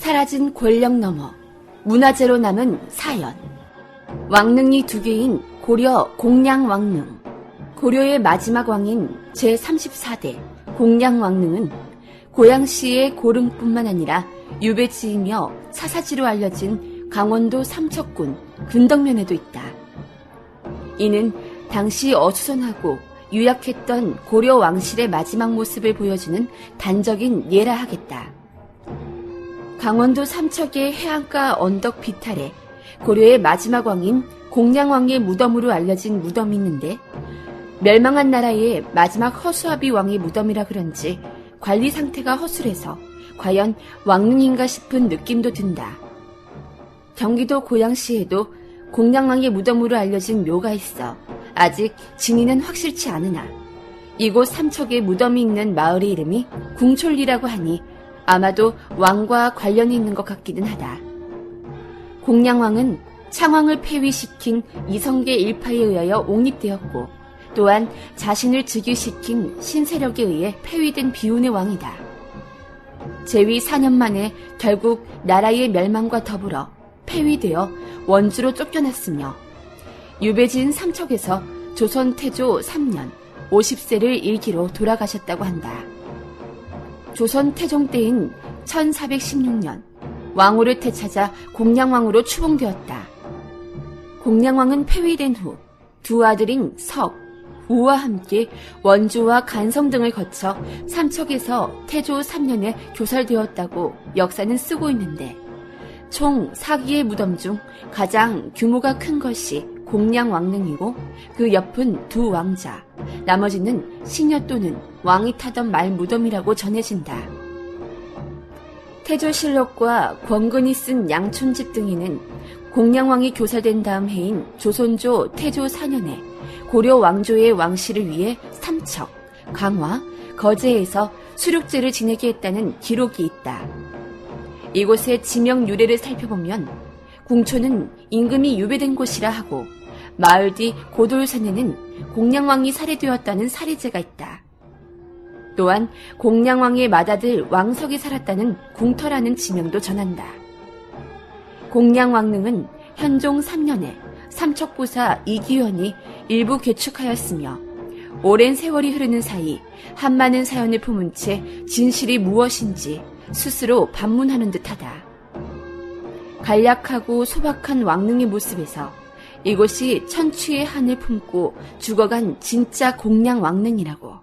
사라진 권력 너머 문화재로 남은 사연 왕릉이 두 개인 고려 공량왕릉 고려의 마지막 왕인 제34대 공량왕릉은 고양시의 고릉뿐만 아니라 유배지이며 사사지로 알려진 강원도 삼척군 근덕면에도 있다. 이는 당시 어수선하고 유약했던 고려 왕실의 마지막 모습을 보여주는 단적인 예라 하겠다. 강원도 삼척의 해안가 언덕 비탈에 고려의 마지막 왕인 공량왕의 무덤으로 알려진 무덤이 있는데 멸망한 나라의 마지막 허수아비 왕의 무덤이라 그런지 관리 상태가 허술해서 과연 왕릉인가 싶은 느낌도 든다. 경기도 고양시에도 공량왕의 무덤으로 알려진 묘가 있어 아직 진위는 확실치 않으나 이곳 삼척에 무덤이 있는 마을의 이름이 궁촌리라고 하니 아마도 왕과 관련이 있는 것 같기는 하다. 공량왕은 창왕을 폐위시킨 이성계 일파에 의하여 옹립되었고 또한 자신을 즉위시킨 신세력에 의해 폐위된 비운의 왕이다. 재위 4년 만에 결국 나라의 멸망과 더불어 폐위되어 원주로 쫓겨났으며 유배진 삼척에서 조선 태조 3년 50세를 일기로 돌아가셨다고 한다. 조선 태종 때인 1416년 왕후를 되찾아 공량왕으로 추봉되었다. 공량왕은 폐위된 후 두 아들인 석, 우와 함께 원주와 간성 등을 거쳐 삼척에서 태조 3년에 교살되었다고 역사는 쓰고 있는데 총 4기의 무덤 중 가장 규모가 큰 것이 공량왕릉이고 그 옆은 두 왕자, 나머지는 시녀 또는 왕이 타던 말 무덤이라고 전해진다. 태조실록과 권근이 쓴 양촌집 등에는 공량왕이 교사된 다음 해인 조선조 태조 4년에 고려 왕조의 왕실을 위해 삼척, 강화, 거제에서 수륙제를 지내게 했다는 기록이 있다. 이곳의 지명 유래를 살펴보면 궁초는 임금이 유배된 곳이라 하고 마을 뒤 고돌산에는 공량왕이 살해되었다는 사례제가 있다. 또한 공량왕의 맏아들 왕석이 살았다는 궁터라는 지명도 전한다. 공량왕릉은 현종 3년에 삼척부사 이기현이 일부 개축하였으며 오랜 세월이 흐르는 사이 한 많은 사연을 품은 채 진실이 무엇인지 스스로 반문하는 듯하다. 간략하고 소박한 왕릉의 모습에서 이곳이 천추의 한을 품고 죽어간 진짜 공량 왕릉이라고.